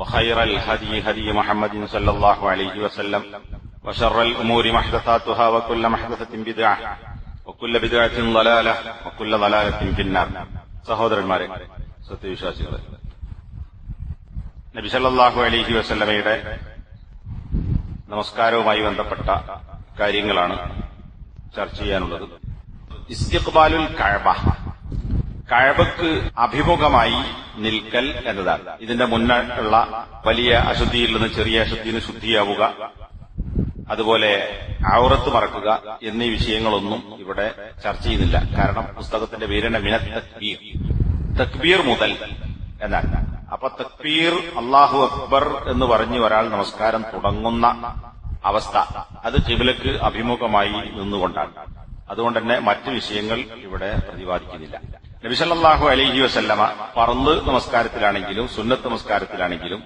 وخير الهدي هدي محمد صلى الله عليه وسلم وشر الأمور محدثاتها وكل محدثة بدعة وكل بدعة ضلالة وكل ضلالة في النار സഹോദരന്മാരെ സത്യവിശ്വാസികളെ നബി സല്ലല്ലാഹു അലൈഹി വസല്ലമയുടെ നമസ്കാരവുമായി ബന്ധപ്പെട്ട കാര്യങ്ങളാണ് ചർച്ച ചെയ്യാനുള്ളത് ഇസ്തിഖ്ബാലുൽ കഴബ കഴബക്ക് അഭിമുഖമായി നിൽക്കൽ എന്നതാണ്. ഇതിന്റെ മുന്നിലുള്ള വലിയ അശുദ്ധിയിൽ നിന്ന് ചെറിയ അശുദ്ധിയിൽ ശുദ്ധിയാവുക അതുപോലെ ഔറത്ത് മറക്കുക എന്നീ വിഷയങ്ങളൊന്നും ഇവിടെ ചർച്ച ചെയ്യുന്നില്ല. കാരണം പുസ്തകത്തിന്റെ പേരിന്റെ മിന തക്ബീർ. തക്ബീർ മുതൽ എന്നാണ്. അപ്പൊ തക്ബീർ അള്ളാഹു അക്ബർ എന്ന് പറഞ്ഞു ഒരാൾ നമസ്കാരം തുടങ്ങുന്ന അവസ്ഥ അത് കിബിലക്ക് അഭിമുഖമായി നിന്നുകൊണ്ടാണ്. അതുകൊണ്ട് തന്നെ മറ്റു വിഷയങ്ങൾ ഇവിടെ പ്രതിപാദിക്കുന്നില്ല. നബിസല്ലാഹു അലഹി വസല്ലമ പറന്ന് നമസ്കാരത്തിലാണെങ്കിലും സുന്നത്ത് നമസ്കാരത്തിലാണെങ്കിലും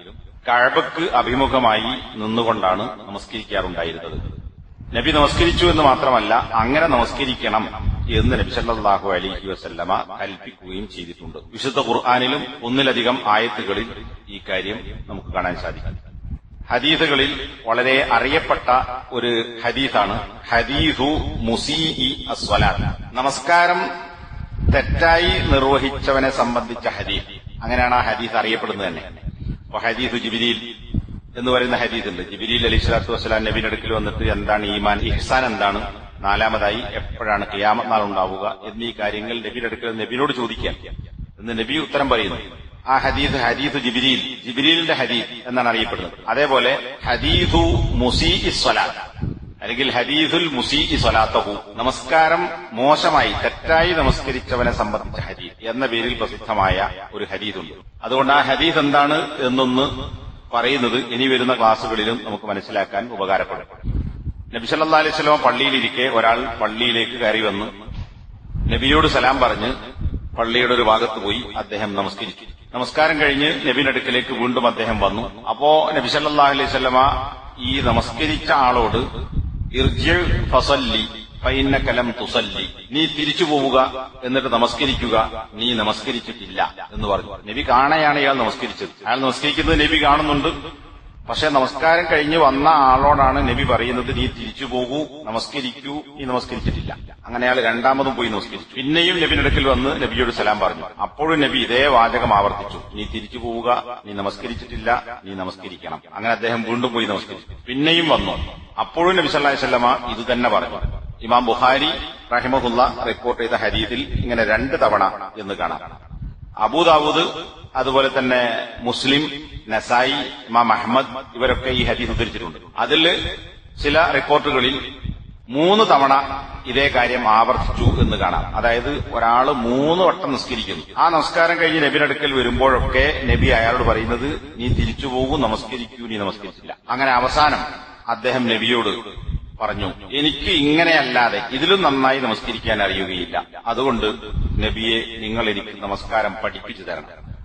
കഴബക്ക് അഭിമുഖമായി നിന്നുകൊണ്ടാണ് നമസ്കരിക്കാറുണ്ടായിരുന്നത്. നബി നമസ്കരിച്ചു എന്ന് മാത്രമല്ല അങ്ങനെ നമസ്കരിക്കണം എന്ന് നബി സല്ലല്ലാഹു അലൈഹി വസല്ലമ കൽപ്പിക്കുകയും ചെയ്തിട്ടുണ്ട്. വിശുദ്ധ ഖുർആാനിലും ഒന്നിലധികം ആയത്തുകളിൽ ഈ കാര്യം നമുക്ക് കാണാൻ സാധിക്കും. ഹദീസുകളിൽ വളരെ അറിയപ്പെട്ട ഒരു ഹദീസാണ് ഹദീസു മുസീഇ അസ്വലാത്ത്. നമസ്കാരം തെറ്റായി നിർവഹിച്ചവനെ സംബന്ധിച്ച ഹദീസ്. അങ്ങനെയാണ് ആ ഹദീസ് അറിയപ്പെടുന്നത് തന്നെ. അപ്പൊ ഹദീസ് ജിബിരിയിൽ എന്ന് പറയുന്ന ഹദീസ് ഉണ്ട് ജിബിരിയിൽ അലി സ്വലാത്തു വസ്സലാം നബിന്റെ അടുക്കൽ വന്നിട്ട് എന്താണ് ഈമാൻ? ഇഹ്സാൻ എന്താണ്? നാലാമതായി എപ്പോഴാണ് കിയാമത് നാൾ ഉണ്ടാവുക എന്നീ കാര്യങ്ങൾ നബിയുടെ അടുക്കൽ നബിനോട് ചോദിക്കാം എന്ന് നബി ഉത്തരം പറയുന്നു. ആ ഹദീസ് ഹദീസ് ജിബിരിയിൽ ജിബിരിലിന്റെ ഹദീസ് എന്നാണ് അറിയപ്പെടുന്നത്. അതേപോലെ ഹദീസു മുസീ അല്ലെങ്കിൽ ഹദീസുൽ മുസീ സ്വലാത്തഹു. നമസ്കാരം മോശമായി തെറ്റായി നമസ്കരിച്ചവനെ സംബന്ധിച്ച ഹദീസ് എന്ന പേരിൽ പ്രസിദ്ധമായ ഒരു ഹദീസുണ്ട്. അതുകൊണ്ട് ആ ഹദീസ് എന്താണ് എന്നൊന്ന് പറയുന്നത് ഇനി വരുന്ന ക്ലാസ്സുകളിലും നമുക്ക് മനസ്സിലാക്കാൻ ഉപകാരപ്പെടും. നബിസല്ലാ അലൈഹി സ്വലമ പള്ളിയിലിരിക്കെ ഒരാൾ പള്ളിയിലേക്ക് കയറി വന്ന് നബിയോട് സലാം പറഞ്ഞ് പള്ളിയുടെ ഒരു ഭാഗത്ത് പോയി അദ്ദേഹം നമസ്കരിച്ചു. നമസ്കാരം കഴിഞ്ഞ് നബിയുടെ അടുക്കലേക്ക് വീണ്ടും അദ്ദേഹം വന്നു. അപ്പോ നബി സല്ലാ അലൈഹി സ്വലമ ഈ നമസ്കരിച്ച ആളോട് തുസല്ലി. നീ തിരിച്ചു പോവുക എന്നിട്ട് നമസ്കരിക്കുക. നീ നമസ്കരിച്ചിട്ടില്ല എന്ന് പറഞ്ഞു. നബി കാണയാണ് ഇയാൾ നമസ്കരിച്ചത്. അയാൾ നമസ്കരിക്കുന്നത് നബി കാണുന്നുണ്ട്. പക്ഷെ നമസ്കാരം കഴിഞ്ഞ് വന്ന ആളോടാണ് നബി പറയുന്നത് നീ തിരിച്ചു പോകൂ നമസ്കരിക്കൂ. നീ നമസ്കരിച്ചിട്ടില്ല. അങ്ങനെ അയാൾ രണ്ടാമതും പോയി നമസ്കരിച്ചു. പിന്നെയും നബിനിടക്കിൽ വന്ന് നബിയോട് സലാം പറഞ്ഞു. അപ്പോഴും നബി ഇതേ വാചകം ആവർത്തിച്ചു. നീ തിരിച്ചു പോവുക നീ നമസ്കരിച്ചിട്ടില്ല നീ നമസ്കരിക്കണം. അങ്ങനെ അദ്ദേഹം വീണ്ടും പോയി നമസ്കരിച്ചു. പിന്നെയും വന്നു. അപ്പോഴും നബി സല്ലാഹി സ്വല്ലമ ഇത് തന്നെ പറഞ്ഞു. ഇമാം ബുഹാരി റഹിമഹുല്ല റിപ്പോർട്ട് ചെയ്ത ഹരീതിൽ ഇങ്ങനെ രണ്ട് തവണ എന്ന് കാണാം. അബൂദാവൂദ് അതുപോലെ തന്നെ മുസ്ലിം നസായി ഇമാം അഹമ്മദ് ഇവരൊക്കെ ഈ ഹദീസ് ഉദ്ധരിച്ചിട്ടുണ്ട്. അതിൽ ചില റിപ്പോർട്ടുകളിൽ മൂന്ന് തവണ ഇതേ കാര്യം ആവർത്തിച്ചു എന്ന് കാണാം. അതായത് ഒരാൾ മൂന്ന് വട്ടം നിസ്കരിക്കുന്നു. ആ നമസ്കാരം കഴിഞ്ഞ് നബിനടുക്കൽ വരുമ്പോഴൊക്കെ നബി അയാളോട് പറയുന്നത് നീ തിരിച്ചു പോകൂ നമസ്കരിക്കൂ നീ നമസ്കരിച്ചില്ല. അങ്ങനെ അവസാനം അദ്ദേഹം നബിയോട് പറഞ്ഞു. എനിക്ക് ഇങ്ങനെയല്ലാതെ ഇതിലും നന്നായി നമസ്കരിക്കാൻ അറിയുകയില്ല. അതുകൊണ്ട് നബിയെ നിങ്ങൾ എനിക്ക് നമസ്കാരം പഠിപ്പിച്ചു തരണം.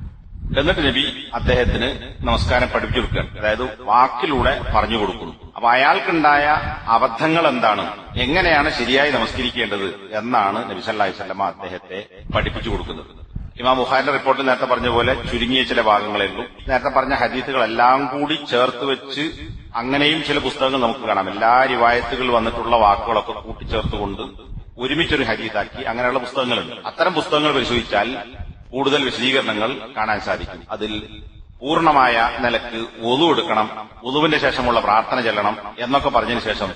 എന്നിട്ട് നബി അദ്ദേഹത്തിന് നമസ്കാരം പഠിപ്പിച്ചു കൊടുക്കുകയാണ്. അതായത് വാക്കിലൂടെ പറഞ്ഞു കൊടുക്കുന്നു. അപ്പൊ അയാൾക്കുണ്ടായ അബദ്ധങ്ങൾ എന്താണ്? എങ്ങനെയാണ് ശരിയായി നമസ്കരിക്കേണ്ടത്? എന്നാണ് നബി സല്ലാഹി സ്വല്ലമ അദ്ദേഹത്തെ പഠിപ്പിച്ചു കൊടുക്കുന്നത്. ഇമാം ബുഹാരിന്റെ റിപ്പോർട്ടിൽ നേരത്തെ പറഞ്ഞ പോലെ ചുരുങ്ങിയ ചില ഭാഗങ്ങളായിരുന്നു. നേരത്തെ പറഞ്ഞ ഹദീസുകളെല്ലാം കൂടി ചേർത്ത് വെച്ച് അങ്ങനെയും ചില പുസ്തകങ്ങൾ നമുക്ക് കാണാം. എല്ലാ റിവായത്തുകൾ വന്നിട്ടുള്ള വാക്കുകളൊക്കെ കൂട്ടിച്ചേർത്തുകൊണ്ട് ഒരുമിച്ചൊരു ഹരീതാക്കി അങ്ങനെയുള്ള പുസ്തകങ്ങളുണ്ട്. അത്തരം പുസ്തകങ്ങൾ പരിശോധിച്ചാൽ കൂടുതൽ വിശദീകരണങ്ങൾ കാണാൻ സാധിക്കും. അതിൽ പൂർണമായ നിലയ്ക്ക് ഒതു എടുക്കണം ഒതുവിന്റെ ശേഷമുള്ള പ്രാർത്ഥന ചെല്ലണം എന്നൊക്കെ പറഞ്ഞതിന് ശേഷം.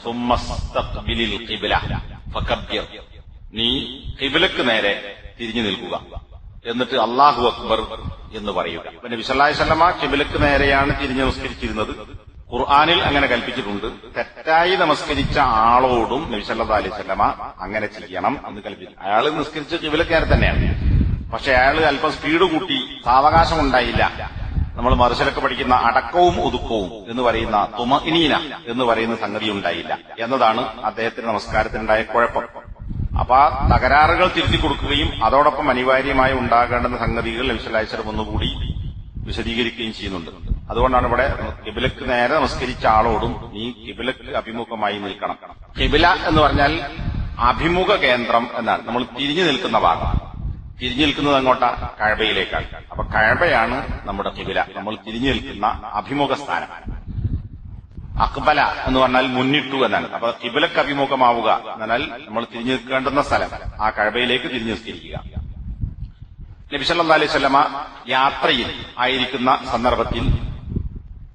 നീ കിബിലക്ക് നേരെ തിരിഞ്ഞു നിൽക്കുക എന്നിട്ട് അള്ളാഹു അക്ബർ എന്ന് പറയുക. പിന്നെ വിസല്ലാഹി സല്ലമ കിബിലക്ക് നേരെയാണ് തിരിഞ്ഞ് നമസ്കരിച്ചിരുന്നത്. ഖുർആാനിൽ അങ്ങനെ കൽപ്പിച്ചിട്ടുണ്ട്. തെറ്റായി നമസ്കരിച്ച ആളോടും നബിസല്ലാ അലൈഹി സ്വല്ലമ അങ്ങനെ ചെയ്യണം എന്ന് കൽപ്പിച്ചു അയാൾ നിസ്കരിച്ച കിബിലക്ക് നേരെ തന്നെയാണ്. പക്ഷെ അയാൾ അല്പം സ്പീഡ് കൂട്ടി സാവകാശം ഉണ്ടായില്ല. നമ്മൾ മറുശലൊക്കെ പഠിക്കുന്ന അടക്കവും ഒതുക്കവും എന്ന് പറയുന്ന തുമഇനീന എന്ന് പറയുന്ന സംഗതി ഉണ്ടായില്ല. എന്നതാണ് അദ്ദേഹത്തിന്റെ നമസ്കാരത്തിനുണ്ടായ കുഴപ്പം. അപ്പൊ ആ തകരാറുകൾ തിരുത്തി കൊടുക്കുകയും അതോടൊപ്പം അനിവാര്യമായി ഉണ്ടാകേണ്ടുന്ന സംഗതികൾ നബിസ്വല്ലാസ്ലം ഒന്നുകൂടി വിശദീകരിക്കുകയും ചെയ്യുന്നുണ്ട്. അതുകൊണ്ടാണ് ഇവിടെ കിബിലക്ക് നേരെ നമസ്കരിച്ച ആളോടും നീ കിബിലക്ക് അഭിമുഖമായി നിൽക്കണം. കിബില എന്ന് പറഞ്ഞാൽ അഭിമുഖ കേന്ദ്രം എന്നാണ്. നമ്മൾ തിരിഞ്ഞു നിൽക്കുന്ന ഭാഗം. തിരിഞ്ഞു നിൽക്കുന്നത് അങ്ങോട്ടാ കഴബയിലേക്കാണ്. അപ്പൊ കഴബയാണ് നമ്മുടെ കിബില. നമ്മൾ തിരിഞ്ഞു നിൽക്കുന്ന അഭിമുഖ സ്ഥാനം. അക്ബല എന്ന് പറഞ്ഞാൽ മുന്നിട്ടു എന്നാണ്. അപ്പൊ കിബിലക്ക് അഭിമുഖമാവുക എന്നാൽ നമ്മൾ തിരിഞ്ഞു നിൽക്കേണ്ടുന്ന സ്ഥലം. ആ കഴബയിലേക്ക് തിരിഞ്ഞു നിസ്കരിക്കുക. നബിസല്ലാ അലൈഹി സ്വലമ യാത്രയിൽ ആയിരിക്കുന്ന സന്ദർഭത്തിൽ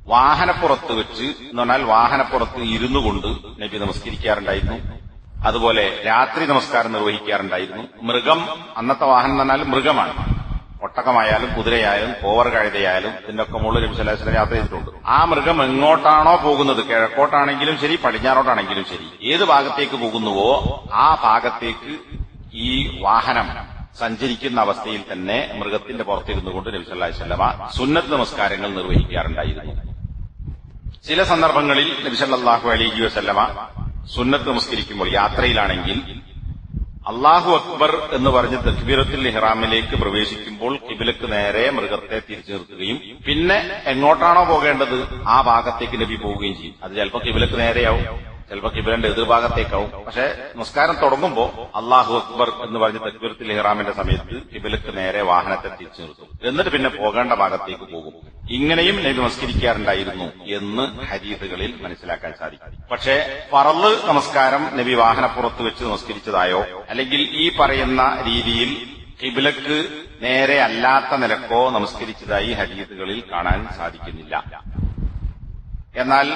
വാഹനപ്പുറത്ത് വെച്ച് എന്ന് പറഞ്ഞാൽ വാഹനപ്പുറത്ത് ഇരുന്നു കൊണ്ട് നബി നമസ്കരിക്കാറുണ്ടായിരുന്നു. അതുപോലെ രാത്രി നമസ്കാരം നിർവഹിക്കാറുണ്ടായിരുന്നു. മൃഗം അന്നത്തെ വാഹനം എന്ന് പറഞ്ഞാൽ മൃഗമാണ്. ഒട്ടകമായാലും കുതിരയായാലും കോവർ കഴുതയായാലും ഇതിന്റെ ഒക്കെ മുകളിൽ വസല്ലം യാത്ര ചെയ്തിട്ടുണ്ട്. ആ മൃഗം എങ്ങോട്ടാണോ പോകുന്നത്? കിഴക്കോട്ടാണെങ്കിലും ശരി പടിഞ്ഞാറോട്ടാണെങ്കിലും ശരി. ഏത് ഭാഗത്തേക്ക് പോകുന്നുവോ ആ ഭാഗത്തേക്ക് ഈ വാഹനം സഞ്ചരിക്കുന്ന അവസ്ഥയിൽ തന്നെ മൃഗത്തിന്റെ പുറത്തിരുന്നു കൊണ്ട് നബി സല്ലല്ലാഹു അലൈഹി വസല്ലമ സുന്നത്ത് നമസ്കാരങ്ങൾ നിർവഹിക്കാറുണ്ടായിരുന്നു. ചില സന്ദർഭങ്ങളിൽ നബി സല്ലല്ലാഹു വസ്ലമ സുന്നത്ത് നമസ്കരിക്കുമ്പോൾ യാത്രയിലാണെങ്കിൽ അള്ളാഹു അക്ബർ എന്ന് പറഞ്ഞ് തക്ബീറത്തുൽ ഇഹ്റാമിലേക്ക് പ്രവേശിക്കുമ്പോൾ കിബിലക്ക് നേരെ മൃഗത്തെ തിരിച്ചു നിർത്തുകയും പിന്നെ എങ്ങോട്ടാണോ പോകേണ്ടത് ആ ഭാഗത്തേക്ക് നബി പോവുകയും ചെയ്യും. അത് ചിലപ്പോൾ കിബിലക്ക് നേരെയാവും ചിലപ്പോൾ കിബിലന്റെ എതിർഭാഗത്തേക്കാവും. പക്ഷെ നമസ്കാരം തുടങ്ങുമ്പോൾ അള്ളാഹു അക്ബർ എന്ന് പറഞ്ഞ് തക്ബീറത്തുൽ ഇഹ്റാമിന്റെ സമയത്ത് കിബിലക്ക് നേരെ വാഹനത്തെ തിരിച്ചു നിർത്തും എന്നിട്ട് പിന്നെ പോകേണ്ട ഭാഗത്തേക്ക് പോകും. ഇങ്ങനെയും നബി നമസ്കരിക്കാറുണ്ടായിരുന്നു എന്ന് ഹരീതുകളിൽ മനസ്സിലാക്കാൻ സാധിക്കും. പക്ഷേ പറൾ നമസ്കാരം നബി വാഹനപ്പുറത്ത് വെച്ച് നമസ്കരിച്ചതായോ അല്ലെങ്കിൽ ഈ പറയുന്ന രീതിയിൽ കിബിലക്ക് നേരെ അല്ലാത്ത നിലക്കോ നമസ്കരിച്ചതായി ഹരീതുകളിൽ കാണാൻ സാധിക്കുന്നില്ല. എന്നാൽ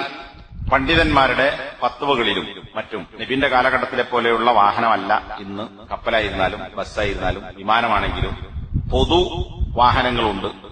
പണ്ഡിതന്മാരുടെ പത്തുവകളിലും മറ്റും നബിന്റെ കാലഘട്ടത്തിലെ പോലെയുള്ള വാഹനമല്ല ഇന്ന് കപ്പലായിരുന്നാലും ബസ്സായിരുന്നാലും വിമാനമാണെങ്കിലും പൊതു വാഹനങ്ങളുണ്ട്.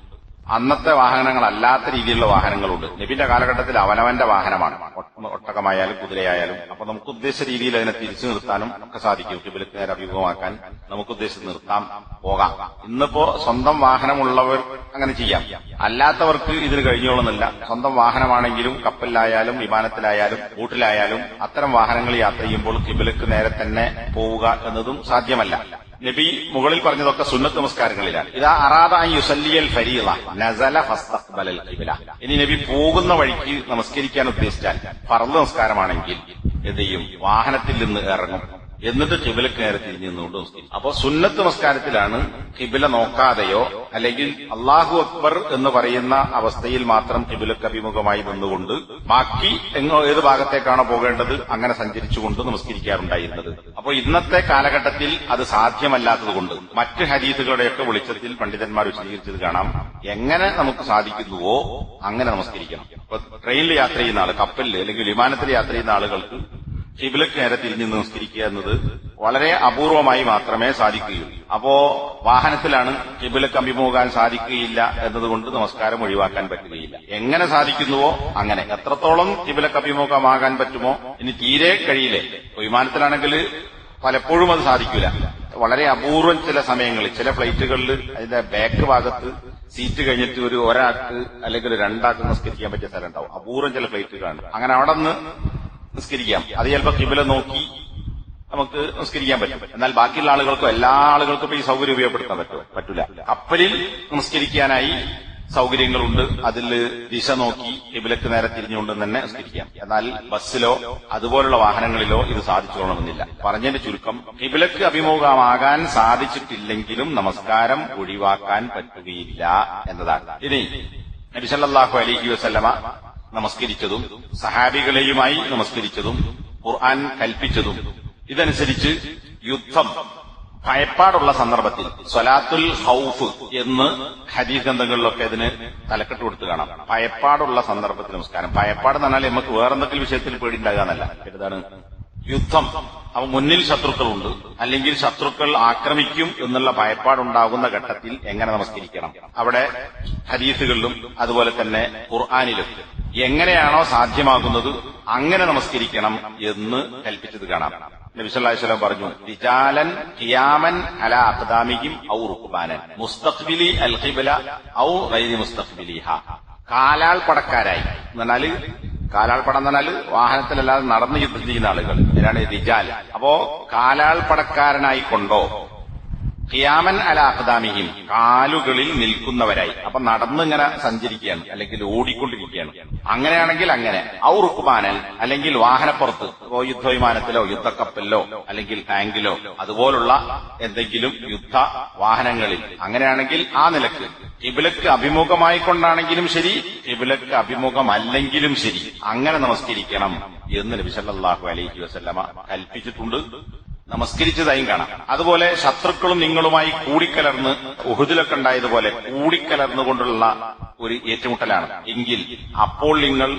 അന്നത്തെ വാഹനങ്ങളല്ലാത്ത രീതിയിലുള്ള വാഹനങ്ങളുണ്ട്. നബിന്റെ കാലഘട്ടത്തിൽ അവനവന്റെ വാഹനമാണ്. ഒട്ട- ഒട്ടകമായാലും കുതിരയായാലും. അപ്പൊ നമുക്ക് ഉദ്ദേശിച്ച രീതിയിൽ അതിനെ തിരിച്ചു നിർത്താനും ഒക്കെ സാധിക്കും. നേരെ അഭിമുഖമാക്കാൻ നമുക്ക് ഉദ്ദേശിച്ച് നിർത്താം പോകാം. ഇന്നിപ്പോ സ്വന്തം വാഹനമുള്ളവർ അങ്ങനെ ചെയ്യാം. അല്ലാത്തവർക്ക് ഇതിന് കഴിഞ്ഞോളുന്നില്ല. സ്വന്തം വാഹനമാണെങ്കിലും കപ്പലിലായാലും വിമാനത്തിലായാലും ബോട്ടിലായാലും അത്തരം വാഹനങ്ങൾ യാത്ര ചെയ്യുമ്പോൾ കിബിലക്ക് നേരെ തന്നെ പോവുക എന്നതും സാധ്യമല്ല. നബി മുകളിൽ പറഞ്ഞതൊക്കെ സുന്നത്ത് നമസ്കാരങ്ങളിലാണ്. ഇതാ അറാദ യുസല്ലിയൽ ഫരീള നസല ഫസ്തഖ്ബലൽ ഖിബ്ല. ഇനി നബി പോകുന്ന വഴിക്ക് നമസ്കരിക്കാൻ ഉദ്ദേശിച്ചാൽ ഫർദ് നമസ്കാരമാണെങ്കിൽ എന്ത് ചെയ്യും? വാഹനത്തിൽ നിന്ന് ഇറങ്ങും. എന്നിട്ട് കിബിലക്ക് നേരെ തിരിഞ്ഞു നിന്നുകൊണ്ട് നമസ്കരിക്കും അപ്പൊ സുന്നത്ത് നമസ്കാരത്തിലാണ് കിബില നോക്കാതെയോ അല്ലെങ്കിൽ അള്ളാഹു അക്ബർ എന്ന് പറയുന്ന അവസ്ഥയിൽ മാത്രം കിബിലക്ക് അഭിമുഖമായി നിന്നുകൊണ്ട് ബാക്കി എങ്ങോ ഏത് ഭാഗത്തേക്കാണോ പോകേണ്ടത് അങ്ങനെ സഞ്ചരിച്ചുകൊണ്ട് നമസ്കരിക്കാറുണ്ടായിരുന്നത് അപ്പൊ ഇന്നത്തെ കാലഘട്ടത്തിൽ അത് സാധ്യമല്ലാത്തതുകൊണ്ട് മറ്റ് ഹരീതുകളുടെയൊക്കെ വെളിച്ചത്തിൽ പണ്ഡിതന്മാർ വിശദീകരിച്ചത് കാണാം. എങ്ങനെ നമുക്ക് സാധിക്കുന്നുവോ അങ്ങനെ നമസ്കരിക്കണം. ഇപ്പൊ ട്രെയിനിൽ യാത്ര ചെയ്യുന്ന ആൾ കപ്പലിൽ അല്ലെങ്കിൽ വിമാനത്തിൽ യാത്ര ചെയ്യുന്ന ആളുകൾക്ക് കിബിലക്ക് നേരെ തിരിഞ്ഞ് നമസ്കരിക്കുക എന്നത് വളരെ അപൂർവമായി മാത്രമേ സാധിക്കുകയുള്ളൂ. അപ്പോ വാഹനത്തിലാണ് കിബിലക്ക് അഭിമുഖാൻ സാധിക്കുകയില്ല എന്നതുകൊണ്ട് നമസ്കാരം ഒഴിവാക്കാൻ പറ്റുകയില്ല. എങ്ങനെ സാധിക്കുന്നുവോ അങ്ങനെ. എത്രത്തോളം കിബിലക്ക് അഭിമുഖമാകാൻ പറ്റുമോ ഇനി തീരെ കഴിയില്ലേ. വിമാനത്തിലാണെങ്കിൽ പലപ്പോഴും അത് സാധിക്കില്ല വളരെ അപൂർവം ചില സമയങ്ങളിൽ ചില ഫ്ലൈറ്റുകളിൽ അതിന്റെ ബാക്ക് ഭാഗത്ത് സീറ്റ് കഴിഞ്ഞിട്ട് ഒരു ഒരാൾക്ക് അല്ലെങ്കിൽ രണ്ടാൾക്ക് നമസ്കരിക്കാൻ പറ്റിയ സ്ഥലം ഉണ്ടാവും. അപൂർവം ചില ഫ്ലൈറ്റുകളാണ് അങ്ങനെ അവിടെ നിന്ന് നിസ്കരിക്കാം. അത് ചിലപ്പോൾ കിബില നോക്കി നമുക്ക് നിസ്കരിക്കാൻ പറ്റും. എന്നാൽ ബാക്കിയുള്ള ആളുകൾക്കും എല്ലാ ആളുകൾക്കും ഈ സൗകര്യം ഉപയോഗപ്പെടുത്താൻ പറ്റും പറ്റൂല. കപ്പലിൽ നിസ്കരിക്കാനായി സൗകര്യങ്ങളുണ്ട്. അതിൽ ദിശ നോക്കി കിബിലക്ക് നേരെ തിരിഞ്ഞുകൊണ്ട് തന്നെ നിസ്കരിക്കാം. എന്നാൽ ബസ്സിലോ അതുപോലുള്ള വാഹനങ്ങളിലോ ഇത് സാധിച്ചുകൊള്ളണമെന്നില്ല പറഞ്ഞതിന്റെ ചുരുക്കം കിബിലക്ക് അഭിമുഖമാകാൻ സാധിച്ചിട്ടില്ലെങ്കിലും നമസ്കാരം ഒഴിവാക്കാൻ പറ്റുകയില്ല എന്നതാണ്. ഇനി നബിസല്ലാഹു സല്ലല്ലാഹു വസ്ലമ നമസ്കരിച്ചതും സഹാബികളെയുമായി നമസ്കരിച്ചതും ഖുർആൻ കൽപ്പിച്ചതും. ഇതനുസരിച്ച് യുദ്ധം ഭയപ്പാടുള്ള സന്ദർഭത്തിൽ സ്വലാത്തുൽ ഹൌഫ് എന്ന് ഹദീസ് ഗ്രന്ഥങ്ങളിലൊക്കെ അതിന് തലക്കെട്ട് കൊടുത്ത് കാണാം. ഭയപ്പാടുള്ള സന്ദർഭത്തിൽ നമസ്കാരം. ഭയപ്പാട് എന്ന് പറഞ്ഞാൽ നമുക്ക് വേറെന്തെങ്കിലും വിഷയത്തിൽ പേടിണ്ടാകാന്നല്ല എന്താണ് യുദ്ധം. അവ മുന്നിൽ ശത്രുക്കളുണ്ട്. അല്ലെങ്കിൽ ശത്രുക്കൾ ആക്രമിക്കും എന്നുള്ള ഭയപ്പാടുണ്ടാകുന്ന ഘട്ടത്തിൽ എങ്ങനെ നമസ്കരിക്കണം? അവിടെ ഹദീസുകളിലും അതുപോലെ തന്നെ ഖുർആാനിലും എങ്ങനെയാണോ സാധ്യമാകുന്നത് അങ്ങനെ നമസ്കരിക്കണം എന്ന് കൽപ്പിച്ചത് കാണാം. നബിസ്വല്ലാസ്ലം പറഞ്ഞു റിജാലൻ ഖിയാമൻ അല അഖദാമിക്കും ഔ റുക്ബാനൻ മുസ്തഖ്ബിലി അൽ ഖിബല ഔ ഗൈരി മുസ്തഖ്ബിലിഹ. കാലാൾ പടക്കാരായി. എന്ന് പറഞ്ഞാൽ കാലാൾ പടം എന്ന് പറഞ്ഞാൽ വാഹനത്തിലല്ലാതെ നടന്ന് യുദ്ധം ചെയ്യുന്ന ആളുകൾ. ഇതിനാണ് റിജാൽ അപ്പോ കാലാൾ പടക്കാരനായി കൊണ്ടോ ഖിയാമൻ അല അഖദാമിഹിം. കാലുകളിൽ നിൽക്കുന്നവരായി. അപ്പൊ നടന്നിങ്ങനെ സഞ്ചരിക്കുകയാണ്. അല്ലെങ്കിൽ ഓടിക്കൊണ്ടിരിക്കുകയാണ്. അങ്ങനെയാണെങ്കിൽ അങ്ങനെ. ഔ റുക്ബാനൻ അല്ലെങ്കിൽ വാഹനപ്പുറത്ത്. ഇപ്പോ യുദ്ധവിമാനത്തിലോ യുദ്ധക്കപ്പലിലോ അല്ലെങ്കിൽ ടാങ്കിലോ അതുപോലുള്ള എന്തെങ്കിലും യുദ്ധ വാഹനങ്ങളിൽ. അങ്ങനെയാണെങ്കിൽ ആ നിലയ്ക്ക്. ഇബിലക്ക് അഭിമുഖമായി കൊണ്ടാണെങ്കിലും ശരി. ഇബിലക്ക് അഭിമുഖമല്ലെങ്കിലും ശരി. അങ്ങനെ നമസ്കരിക്കണം എന്ന് നബി സല്ലല്ലാഹു അലൈഹി വസല്ലമ കൽപ്പിച്ചിട്ടുണ്ട്. നമസ്കരിച്ചതായും കാണാം. അതുപോലെ ശത്രുക്കളും നിങ്ങളുമായി കൂടിക്കലർന്ന് ഉഹുദിലൊക്കെ ഉണ്ടായതുപോലെ കൂടിക്കലർന്നുകൊണ്ടുള്ള ഒരു ഏറ്റുമുട്ടലാണ്. എങ്കിൽ അപ്പോൾ നിങ്ങൾ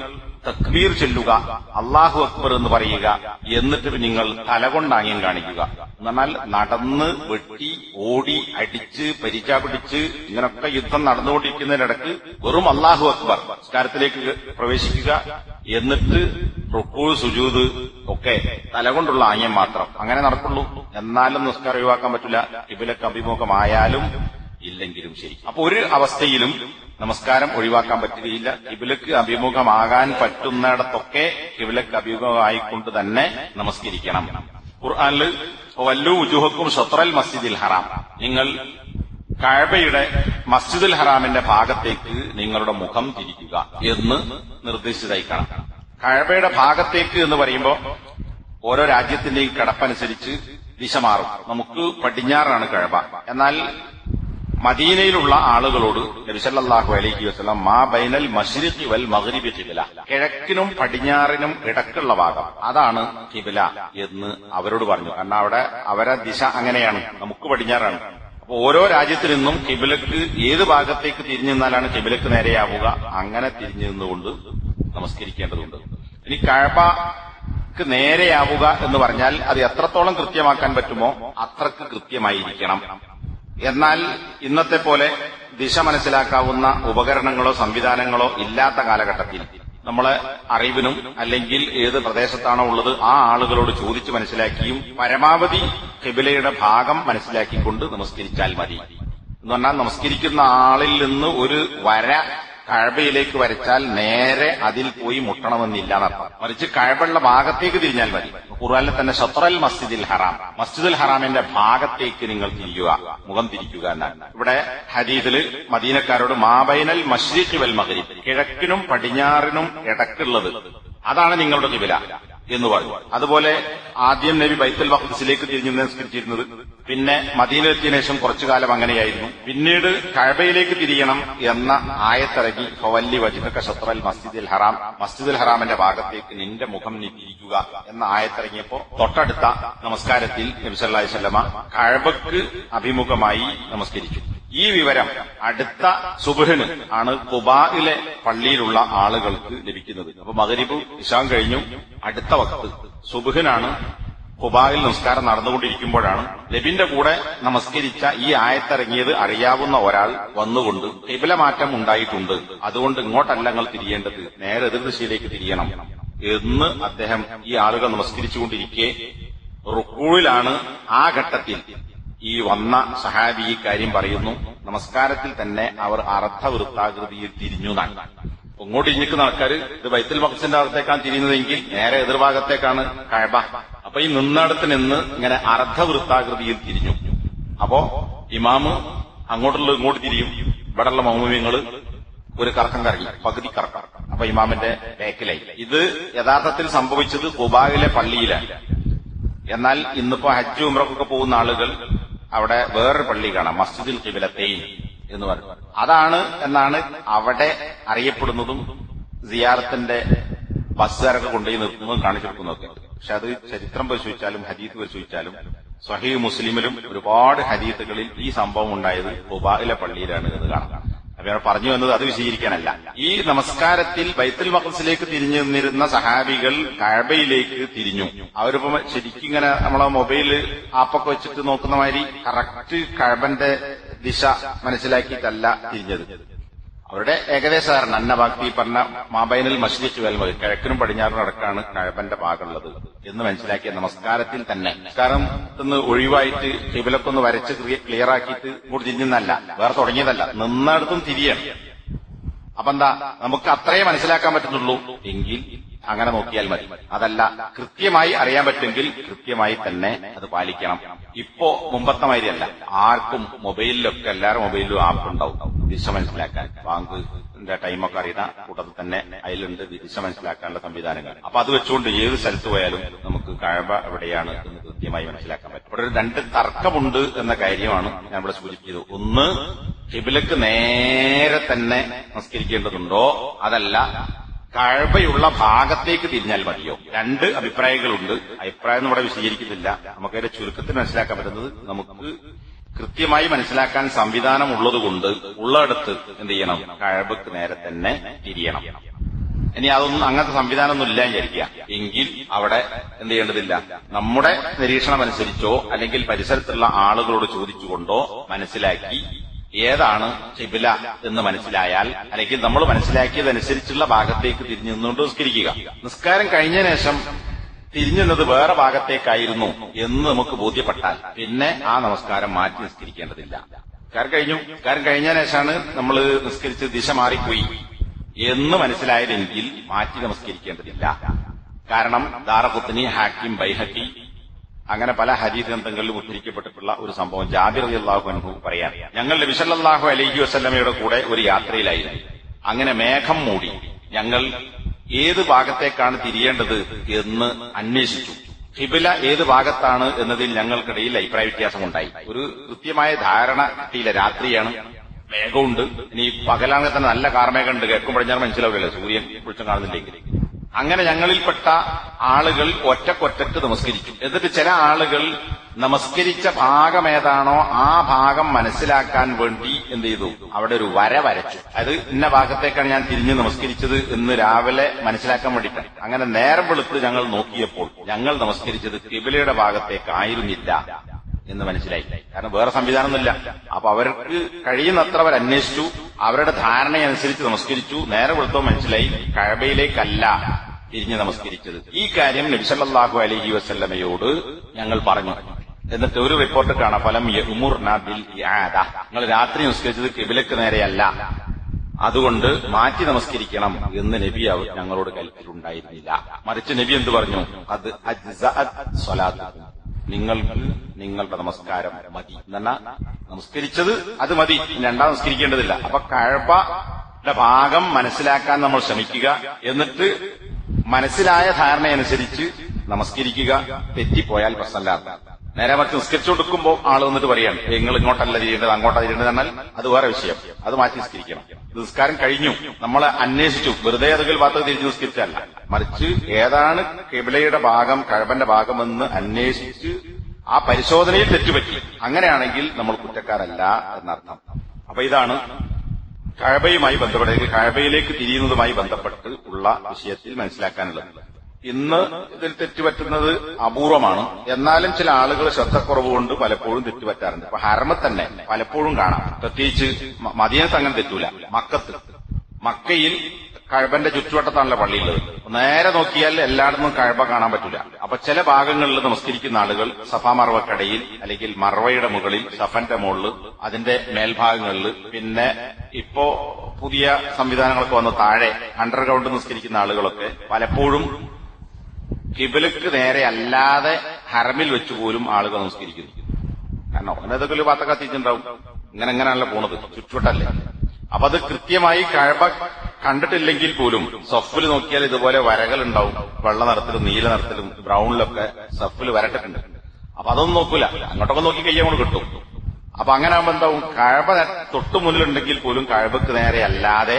തക്ബീർ ചെല്ലുക അള്ളാഹു അക്ബർ എന്ന് പറയുക എന്നിട്ട് നിങ്ങൾ തലകൊണ്ടാങ്യം കാണിക്കുക. എന്നാൽ നടന്ന് വെട്ടി ഓടി അടിച്ച് പരിച പിടിച്ച് ഇങ്ങനൊക്കെ യുദ്ധം നടന്നുകൊണ്ടിരിക്കുന്നതിനിടക്ക് വെറും അള്ളാഹു അക്ബർ സംസ്കാരത്തിലേക്ക് പ്രവേശിക്കുക എന്നിട്ട് റുക്കൂ സുജൂദ് ഒക്കെ തലകൊണ്ടുള്ള ആംഗ്യം മാത്രം. അങ്ങനെ നടക്കുള്ളൂ. എന്നാലും നിസ്കാരം ഒഴിവാക്കാൻ പറ്റില്ല. ഇബിലക്ക് അഭിമുഖമായാലും ഇല്ലെങ്കിലും ശരി അപ്പൊ ഒരു അവസ്ഥയിലും നമസ്കാരം ഒഴിവാക്കാൻ പറ്റുകയില്ല. കിബിലക്ക് അഭിമുഖമാകാൻ പറ്റുന്നിടത്തൊക്കെ കിബിലക്ക് അഭിമുഖമായിക്കൊണ്ട് തന്നെ നമസ്കരിക്കണം. ഖുർആാനിൽ വല്ലു ഉജുഹക്കും ഷത്രൽ മസ്ജിദിൽ ഹറാം. നിങ്ങൾ കഴബയുടെ മസ്ജിദുൽ ഹറാമിന്റെ ഭാഗത്തേക്ക് നിങ്ങളുടെ മുഖം തിരിക്കുക എന്ന് നിർദ്ദേശിച്ചതായി കാണാം. കഴബയുടെ ഭാഗത്തേക്ക് എന്ന് പറയുമ്പോൾ ഓരോ രാജ്യത്തിന്റെയും കിടപ്പനുസരിച്ച് ദിശ മാറും. നമുക്ക് പടിഞ്ഞാറാണ് കഴബ എന്നാൽ മദീനയിലുള്ള ആളുകളോട് നബിസല്ലാഹു അലൈഹി വസ്ലാം മാ ബൈനൽ മഷ്രിഖി വൽ മഗ്രിബി കിബില കിഴക്കിനും പടിഞ്ഞാറിനും ഇടക്കുള്ള ഭാഗം. അതാണ് കിബില എന്ന് അവരോട് പറഞ്ഞു. കാരണം അവിടെ അവരെ ദിശ അങ്ങനെയാണ്. നമുക്ക് പടിഞ്ഞാറാണ്. അപ്പൊ ഓരോ രാജ്യത്തിൽ നിന്നും കിബിലക്ക് ഏത് ഭാഗത്തേക്ക് തിരിഞ്ഞു നിന്നാലാണ് കിബിലക്ക് നേരെയാവുക? അങ്ങനെ തിരിഞ്ഞു നിന്നുകൊണ്ട് നമസ്കരിക്കേണ്ടതുണ്ട്. ഇനി കഴബക്ക് നേരെയാവുക എന്ന് പറഞ്ഞാൽ അത് എത്രത്തോളം കൃത്യമാക്കാൻ പറ്റുമോ അത്രയ്ക്ക് കൃത്യമായിരിക്കണം. എന്നാൽ ഇന്നത്തെ പോലെ ദിശ മനസ്സിലാക്കാവുന്ന ഉപകരണങ്ങളോ സംവിധാനങ്ങളോ ഇല്ലാത്ത കാലഘട്ടത്തിൽ നമ്മളെ അറിവിനും അല്ലെങ്കിൽ ഏത് പ്രദേശത്താണോ ഉള്ളത് ആ ആളുകളോട് ചോദിച്ചു മനസ്സിലാക്കിയും പരമാവധി കെബിലയുടെ ഭാഗം മനസ്സിലാക്കിക്കൊണ്ട് നമസ്കരിച്ചാൽ മതി. എന്ന് പറഞ്ഞാൽ നമസ്കരിക്കുന്ന ആളിൽ നിന്ന് ഒരു വര കഴബയിലേക്ക് വരച്ചാൽ നേരെ അതിൽ പോയി മുട്ടണമെന്നില്ല എന്നർത്ഥം. മറിച്ച് കഴബുള്ള ഭാഗത്തേക്ക് തിരിഞ്ഞാൽ മതി. ഖുർആാനിൽ തന്നെ ഷത്രൽ മസ്ജിദിൽ ഹറാം. മസ്ജിദുൽ ഹറാമിന്റെ ഭാഗത്തേക്ക് നിങ്ങൾ തിരിയുക മുഖം തിരിക്കുക എന്നാണ്. ഇവിടെ ഹരീതിൽ മദീനക്കാരോട് മാബൈനൽ മസ്ജിദ് വൽ മഗ്രിബ് കിഴക്കിനും പടിഞ്ഞാറിനും ഇടക്കുള്ളത്. അതാണ് നിങ്ങളുടെ കിബില എന്ന് പറഞ്ഞു. അതുപോലെ ആദ്യം നബി ബൈത്തൽ മഖ്ദിസിലേക്ക് തിരിഞ്ഞു നിസ്കരിച്ചിരുന്നത് പിന്നെ മദീനത്തിനു ശേഷം കുറച്ചു കാലം അങ്ങനെയായിരുന്നു. പിന്നീട് കഴബയിലേക്ക് തിരിയണം എന്ന ആയത്തിറങ്ങി ഫവല്ലി വജിഹക ഷത്രൽ മസ്ജിദുൽ ഹറാം മസ്ജിദുൽ ഹറാമിന്റെ ഭാഗത്തേക്ക് നിന്റെ മുഖം നീക്കിയിരിക്കുക എന്ന ആയത്തിറങ്ങിയപ്പോ തൊട്ടടുത്ത നമസ്കാരത്തിൽ നബി സല്ലല്ലാഹു അലൈഹി വസല്ലമ കഴബക്ക് അഭിമുഖമായി നമസ്കരിച്ചു. ഈ വിവരം അടുത്ത സുബഹിന് ആണ് കുബായിലെ പള്ളിയിലുള്ള ആളുകൾക്ക് ലഭിക്കുന്നത്. അപ്പൊ മകരിബ് ഇഷാൻ കഴിഞ്ഞു. അടുത്ത വക്ത് സുബഹിനാണ് കുബായിൽ നമസ്കാരം നടന്നുകൊണ്ടിരിക്കുമ്പോഴാണ് നബിന്റെ കൂടെ നമസ്കരിച്ച ഈ ആയത്തിറങ്ങിയത് അറിയാവുന്ന ഒരാൾ വന്നുകൊണ്ട് കിബില മാറ്റം ഉണ്ടായിട്ടുണ്ട്. അതുകൊണ്ട് ഇങ്ങോട്ടല്ല നിങ്ങൾ തിരിയേണ്ടത്. നേരെ എതിർദിശയിലേക്ക് തിരിയണം എന്ന് അദ്ദേഹം ഈ ആളുകൾ നമസ്കരിച്ചുകൊണ്ടിരിക്കെ റുക്കൂളിലാണ് ആ ഘട്ടത്തിൽ ഈ വന്ന സഹാബി ഈ കാര്യം പറയുന്നു. നമസ്കാരത്തിൽ തന്നെ അവർ അർദ്ധവൃത്താകൃതിയിൽ തിരിഞ്ഞു എന്നാണ്. ഇങ്ങോട്ട് ഇഞ്ഞിക്കുന്ന ആൾക്കാർ ഇത് ബൈത്തുൽ മഖസിന്റെ അകത്തേക്കാണ് തിരിയുന്നതെങ്കിൽ നേരെ എതിർഭാഗത്തേക്കാണ് കഴബ അപ്പൊ ഈ നിന്നടത്ത് നിന്ന് ഇങ്ങനെ അർദ്ധവൃത്താകൃതിയിൽ തിരിഞ്ഞു. അപ്പോ ഇമാമ് അങ്ങോട്ടുള്ള ഇങ്ങോട്ട് തിരിയും. ഇവിടെയുള്ള മൗമ്യങ്ങൾ ഒരു കറക്കം കറങ്ങി പകുതി കറക്കം. അപ്പൊ ഇമാമിന്റെ ബേക്കിലായി. ഇത് യഥാർത്ഥത്തിൽ സംഭവിച്ചത് കുബായിലെ പള്ളിയിലാണ്. എന്നാൽ ഇന്നിപ്പോ ഹജ്ജ് ഉമ്രക്കൊക്കെ പോകുന്ന ആളുകൾ അവിടെ വേറൊരു പള്ളി കാണാം മസ്ജിദുൽ കിബിലത്തെയിൻ എന്ന് പറഞ്ഞു അതാണ് എന്നാണ് അവിടെ അറിയപ്പെടുന്നതും സിയാറത്തിന്റെ ബസ്സുകാരൊക്കെ കൊണ്ടുപോയി നിർത്തുന്നതും കാണിച്ചു കൊടുക്കുന്നതൊക്കെ. പക്ഷെ അത് ചരിത്രം പരിശോധിച്ചാലും ഹദീത്ത് പരിശോധിച്ചാലും സ്വഹീ മുസ്ലിമിലും ഒരുപാട് ഹദീത്തുകളിൽ ഈ സംഭവം ഉണ്ടായത് ഉപാഹില പള്ളിയിലാണ് എന്ന് കാണാം. അപ്പൊ പറഞ്ഞു വന്നത് അത് വിശദീകരിക്കാനല്ല. ഈ നമസ്കാരത്തിൽ ബൈത്തുൽ മഖസിലേക്ക് തിരിഞ്ഞു നിന്നിരുന്ന സഹാബികൾ കഴബയിലേക്ക് തിരിഞ്ഞു. അവരിപ്പോ ശരിക്കും ഇങ്ങനെ നമ്മളെ മൊബൈൽ ആപ്പൊക്കെ വെച്ചിട്ട് നോക്കുന്ന മാതിരി കറക്റ്റ് കഴബന്റെ ദിശ മനസ്സിലാക്കിയിട്ടല്ല തിരിഞ്ഞത്. അവരുടെ ഏകദേശ ധാരണ അന്നവാക്തി പറഞ്ഞ മാബൈനൽ മസ്ജിദ് വെൽമ കിഴക്കിനും പടിഞ്ഞാറും അടക്കാണ് കഴപ്പന്റെ ഭാഗമുള്ളത്. എന്ന് മനസ്സിലാക്കിയ നമസ്കാരത്തിൽ തന്നെ. നമസ്കാരം നിന്ന് ഒഴിവായിട്ട് കിബിലൊക്കെ വരച്ച് ക്ലിയർ ആക്കിയിട്ട് ഇങ്ങോട്ട് തിരിഞ്ഞെന്നല്ല. വേറെ തുടങ്ങിയതല്ല. നിന്നടത്തും തിരിയണം. അപ്പൊ എന്താ നമുക്ക് അത്രേ മനസ്സിലാക്കാൻ പറ്റുന്നുള്ളൂ. എങ്കിൽ അങ്ങനെ നോക്കിയാൽ മതി. അതല്ല കൃത്യമായി അറിയാൻ പറ്റുമെങ്കിൽ കൃത്യമായി തന്നെ അത് പാലിക്കണം. ഇപ്പോ മുമ്പത്തെ മാതിരിയല്ല. ആർക്കും മൊബൈലിലൊക്കെ എല്ലാവരും മൊബൈലിലും ആപ്പ് ഉണ്ടാവും ദിശ മനസ്സിലാക്കാൻ. ബാങ്ക് ടൈമൊക്കെ അറിയുന്ന കൂട്ടത്തിൽ തന്നെ അതിലുണ്ട്. ദിശ മനസ്സിലാക്കാനുള്ള സംവിധാനങ്ങൾ. അപ്പൊ അത് വെച്ചുകൊണ്ട് ഏത് സ്ഥലത്ത് പോയാലും നമുക്ക് കഴവ എവിടെയാണ് എന്ന് കൃത്യമായി മനസ്സിലാക്കാൻ പറ്റും. ഇവിടെ ഒരു രണ്ട് തർക്കമുണ്ട് എന്ന കാര്യമാണ് ഞാൻ ഇവിടെ സൂചിപ്പിച്ചത്. ഒന്ന് കിബിലക്ക് നേരെ തന്നെ നമസ്കരിക്കേണ്ടതുണ്ടോ അതല്ല കഴവയുള്ള ഭാഗത്തേക്ക് തിരിഞ്ഞാൽ മതിയോ? രണ്ട് അഭിപ്രായങ്ങളുണ്ട്. അഭിപ്രായം നമ്മുടെ വിശദീകരിക്കുന്നില്ല. നമുക്കതിന്റെ ചുരുക്കത്തിൽ മനസ്സിലാക്കാൻ പറ്റുന്നത് നമുക്ക് കൃത്യമായി മനസ്സിലാക്കാൻ സംവിധാനം ഉള്ളതുകൊണ്ട് ഉള്ളിടത്ത് എന്ത് ചെയ്യണം? കഴബക്ക് നേരെ തന്നെ തിരിയണം. ഇനി അതൊന്നും അങ്ങനത്തെ സംവിധാനമൊന്നും ഇല്ല വിചാരിക്കുക. എങ്കിൽ അവിടെ എന്ത് ചെയ്യേണ്ടതില്ല? നമ്മുടെ നിരീക്ഷണം അനുസരിച്ചോ അല്ലെങ്കിൽ പരിസരത്തുള്ള ആളുകളോട് ചോദിച്ചുകൊണ്ടോ മനസ്സിലാക്കി ഏതാണ് കിബില എന്ന് മനസ്സിലായാൽ അല്ലെങ്കിൽ നമ്മൾ മനസ്സിലാക്കിയതനുസരിച്ചുള്ള ഭാഗത്തേക്ക് തിരിഞ്ഞു നിന്നുകൊണ്ട് നിസ്കരിക്കുക. നിസ്കാരം കഴിഞ്ഞ ശേഷം തിരിഞ്ഞുന്നത് വേറെ ഭാഗത്തേക്കായിരുന്നു എന്ന് നമുക്ക് ബോധ്യപ്പെട്ടാൽ പിന്നെ ആ നമസ്കാരം മാറ്റി നിസ്കരിക്കേണ്ടതില്ല. കാരം കഴിഞ്ഞു. കാരം കഴിഞ്ഞ ശേഷമാണ് നമ്മൾ നിസ്കരിച്ച് ദിശ മാറിപ്പോയി എന്ന് മനസ്സിലായതെങ്കിൽ മാറ്റി നമസ്കരിക്കേണ്ടതില്ല. കാരണം ദാറപുത്തിനി ഹാക്കിം ബൈഹക്കി അങ്ങനെ പല ഹരീത് ഗ്രന്ഥങ്ങളിലും ഉദ്ധരിക്കപ്പെട്ടിട്ടുള്ള ഒരു സംഭവം ജാബിർ അള്ളാഹു അനുഭവ പറയാൻ ഞങ്ങൾ വിശല്ലാഹു അലൈഹി വസ്ലമയുടെ കൂടെ ഒരു യാത്രയിലായിരുന്നു. അങ്ങനെ മേഘം മൂടി ഞങ്ങൾ ഏത് ഭാഗത്തേക്കാണ് തിരിയേണ്ടത് എന്ന് അന്വേഷിച്ചു. ഹിബില ഏത് ഭാഗത്താണ് എന്നതിൽ ഞങ്ങൾക്കിടയിൽ അഭിപ്രായ വ്യത്യാസമുണ്ടായി. ഒരു കൃത്യമായ ധാരണ കിട്ടിയില്ല. രാത്രിയാണ്. മേഘമുണ്ട്. ഇനി പകലാണെങ്കിൽ തന്നെ നല്ല കാർമേഘമുണ്ട് കിഴക്കും പടിഞ്ഞാറ് മനസ്സിലാവില്ലല്ലോ സൂര്യൻ കുളിച്ചും കാണുന്നില്ലെങ്കിൽ. അങ്ങനെ ഞങ്ങളിൽപ്പെട്ട ആളുകൾ ഒറ്റക്കൊറ്റക്ക് നമസ്കരിക്കും. എന്നിട്ട് ചില ആളുകൾ നമസ്കരിച്ച ഭാഗം ഏതാണോ ആ ഭാഗം മനസ്സിലാക്കാൻ വേണ്ടി എന്ത് ചെയ്തു? അവിടെ ഒരു വര വരച്ചു. അത് ഇന്ന ഭാഗത്തേക്കാണ് ഞാൻ തിരിഞ്ഞ് നമസ്കരിച്ചത് എന്ന് രാവിലെ മനസ്സിലാക്കാൻ വേണ്ടിയിട്ടാണ് അങ്ങനെ നേരം വെളുത്ത് ഞങ്ങൾ നോക്കിയപ്പോൾ ഞങ്ങൾ നമസ്കരിച്ചത് കിബിലയുടെ ഭാഗത്തേക്കായിരുന്നില്ല എന്ന് മനസ്സിലായി. കാരണം വേറെ സംവിധാനമൊന്നുമില്ല. അപ്പൊ അവർക്ക് കഴിയുന്നത്ര അവർ അന്വേഷിച്ചു. അവരുടെ ധാരണയനുസരിച്ച് നമസ്കരിച്ചു. നേരെ വെളുത്തോ മനസ്സിലായി. കഴബയിലേക്കല്ല. തിരിഞ്ഞ് നമസ്കരിച്ചത്. ഈ കാര്യം നബിസല്ലാഹു അലഹി വസ്ല്ലമയോട് ഞങ്ങൾ പറഞ്ഞു. എന്നിട്ട് ഒരു റിപ്പോർട്ട് കാണാം. ഫലം നിങ്ങൾ രാത്രി നമസ്കരിച്ചത് കിബിലക്ക് നേരെയല്ല. അതുകൊണ്ട് മാറ്റി നമസ്കരിക്കണം എന്ന് നബി ഞങ്ങളോട് കൽപ്പിച്ചിട്ടുണ്ടായിരുന്നില്ല. മറിച്ച് നബി എന്ത് പറഞ്ഞു? അത് നിങ്ങൾക്ക് നിങ്ങളുടെ നമസ്കാരം മതി. എന്നാ നമസ്കരിച്ചത്. അത് മതി. രണ്ടാം നമസ്കരിക്കേണ്ടതില്ല. അപ്പൊ കഴപ്പ ഭാഗം മനസ്സിലാക്കാൻ നമ്മൾ ശ്രമിക്കുക. എന്നിട്ട് മനസ്സിലായ ധാരണയനുസരിച്ച് നമസ്കരിക്കുക തെറ്റിപ്പോയാൽ പ്രശ്നമില്ല. നേരെ മറിച്ച് നിസ്കരിച്ചു കൊടുക്കുമ്പോൾ ആൾ വന്നിട്ട് പറയാണ് നിങ്ങൾ ഇങ്ങോട്ടല്ല ചെയ്യേണ്ടത് അങ്ങോട്ടാ ചെയ്യേണ്ടത് എന്നാൽ അത് വേറെ വിഷയം. അത് മാറ്റി നിസ്കരിക്കണം. നിസ്കാരം കഴിഞ്ഞു. നമ്മൾ അന്വേഷിച്ചു. വെറുതെ ഏതെങ്കിലും ഭാഗത്ത് തിരിച്ചു നിസ്കരിച്ചല്ല മറിച്ച് ഏതാണ് കിബിലയുടെ ഭാഗം കഴവന്റെ ഭാഗമെന്ന് അന്വേഷിച്ച് ആ പരിശോധനയിൽ തെറ്റുപറ്റി. അങ്ങനെയാണെങ്കിൽ നമ്മൾ കുറ്റക്കാരല്ല എന്നർത്ഥം. അപ്പൊ ഇതാണ് കഴബയുമായി ബന്ധപ്പെട്ട് കഴബയിലേക്ക് തിരിയുന്നതുമായി ബന്ധപ്പെട്ട് ഉള്ള വിഷയത്തിൽ മനസ്സിലാക്കാനുള്ളത്. ഇന്ന് ഇതിൽ തെറ്റുപറ്റുന്നത് അപൂർവമാണ്. എന്നാലും ചില ആളുകൾ ശ്രദ്ധക്കുറവ് കൊണ്ട് പലപ്പോഴും തെറ്റുപറ്റാറുണ്ട്. അപ്പൊ ഹരമ തന്നെ പലപ്പോഴും കാണാം. പ്രത്യേകിച്ച് മദീനത്ത് അങ്ങനെ തെറ്റൂല. മക്കത്ത്. മക്കയിൽ കഴബന്റെ ചുറ്റുവട്ടത്താണല്ലോ പള്ളിയുള്ളത്. നേരെ നോക്കിയാൽ എല്ലായിടത്തും കഴബ കാണാൻ പറ്റില്ല അപ്പൊ ചില ഭാഗങ്ങളിൽ നമസ്കരിക്കുന്ന ആളുകൾ സഫാ മറവക്കടയിൽ അല്ലെങ്കിൽ മറവയുടെ മുകളിൽ സഫന്റെ മുകളിൽ അതിന്റെ മേൽഭാഗങ്ങളിൽ പിന്നെ ഇപ്പോ പുതിയ സംവിധാനങ്ങളൊക്കെ വന്ന് താഴെ അണ്ടർഗ്രൗണ്ട് നിസ്കരിക്കുന്ന ആളുകളൊക്കെ പലപ്പോഴും കിബിലക്ക് നേരെ അല്ലാതെ ഹറമിൽ വെച്ച് പോലും ആളുകൾ നിസ്കരിക്കുന്നു. കാരണം ഒന്നേതൊക്കെ ഒരു പാത്ത കത്തിച്ചിട്ടുണ്ടാവും. ഇങ്ങനെ എങ്ങനെയാണല്ലോ പോണത്. ചുറ്റുവട്ടല്ലേ. അപ്പൊ അത് കൃത്യമായി കഴബ കണ്ടിട്ടില്ലെങ്കിൽ പോലും സഫിൽ നോക്കിയാൽ ഇതുപോലെ വരകൾ ഉണ്ടാവും വെള്ള നിറത്തിലും നീല നിറത്തിലും ബ്രൗണിലൊക്കെ സഫിൽ വരട്ടിട്ടുണ്ട്. അപ്പൊ അതൊന്നും നോക്കൂല. അങ്ങോട്ടൊക്കെ നോക്കി കഴിയാൻ കൊണ്ട് കിട്ടും. അപ്പൊ അങ്ങനെ ആകുമ്പോ എന്താവും കഴവ തൊട്ടു മുന്നിലുണ്ടെങ്കിൽ പോലും കഴവക്ക് നേരെ അല്ലാതെ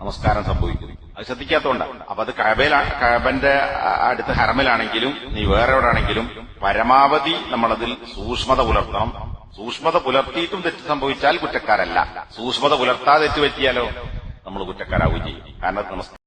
നമസ്കാരം സംഭവിക്കുന്നു. അത് ശ്രദ്ധിക്കാത്തതുകൊണ്ടാണ് അപ്പൊ അത് കഴബയിലാണ് കഴബന്റെ അടുത്ത് ഹറമിലാണെങ്കിലും നീ വേറെ എവിടെ ആണെങ്കിലും പരമാവധി നമ്മളതിൽ സൂക്ഷ്മത പുലർത്തണം. സൂക്ഷ്മത പുലർത്തിയിട്ടും തെറ്റ് സംഭവിച്ചാൽ കുറ്റക്കാരല്ല. സൂക്ഷ്മത പുലർത്താതെ തെറ്റ് പറ്റിയാലോ? നമ്മൾ കുറ്റക്കാരാവുകയും ചെയ്യും. കാരണം നമസ്കാരം